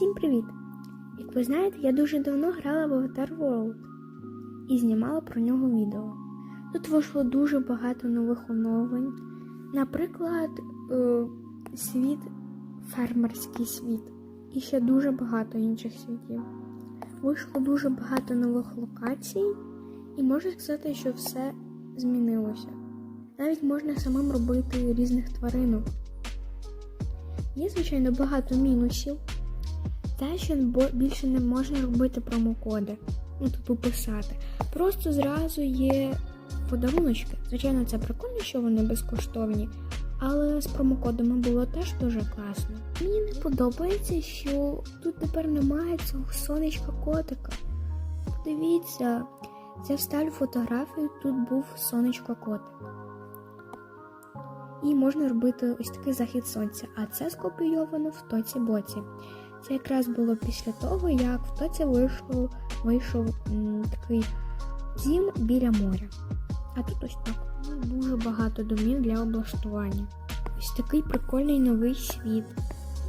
Всім привіт! Як ви знаєте, я дуже давно грала в Avatar World і знімала про нього відео. Тут вийшло дуже багато нових оновлень. Наприклад, е, світ, фермерський світ, і ще дуже багато інших світів. Вийшло дуже багато нових локацій, і можна сказати, що все змінилося. Навіть можна самим робити різних тваринок. Є, звичайно, багато мінусів. Те, що більше не можна робити промокоди, ну типу писати. Просто зразу є подаруночки. Звичайно, це прикольно, що вони безкоштовні, але з промокодами було теж дуже класно. Мені не подобається, що тут тепер немає цього сонечка котика. Подивіться, я вставлю фотографію, тут був сонечко котик. І можна робити ось такий захід сонця, а це скопійовано в тоці боці. Це якраз було після того, як в тоці вийшов, вийшов м, такий дім біля моря. А тут ось так. Ну, Дуже багато домів для облаштування. Ось такий прикольний новий світ.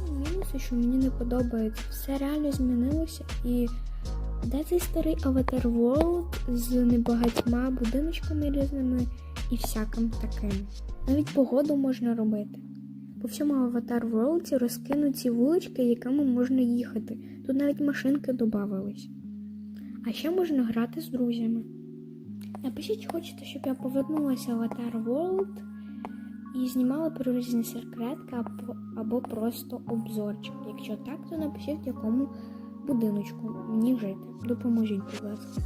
Ну, Мінуси, що мені не подобається. Все реально змінилося і де цей старий Avatar World з небагатьма будиночками різними і всяким таким. Навіть погоду можна робити. По всьому Avatar World розкинуті вулички, якими можна їхати. Тут навіть машинки додавались. А ще можна грати з друзями. Напишіть, хочете, щоб я повернулася в Avatar World і знімала про різні секретки або просто обзорчик. Якщо так, то напишіть, в якому будиночку мені жити. Допоможіть, будь ласка.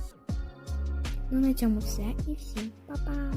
Ну на цьому все і всім па-па!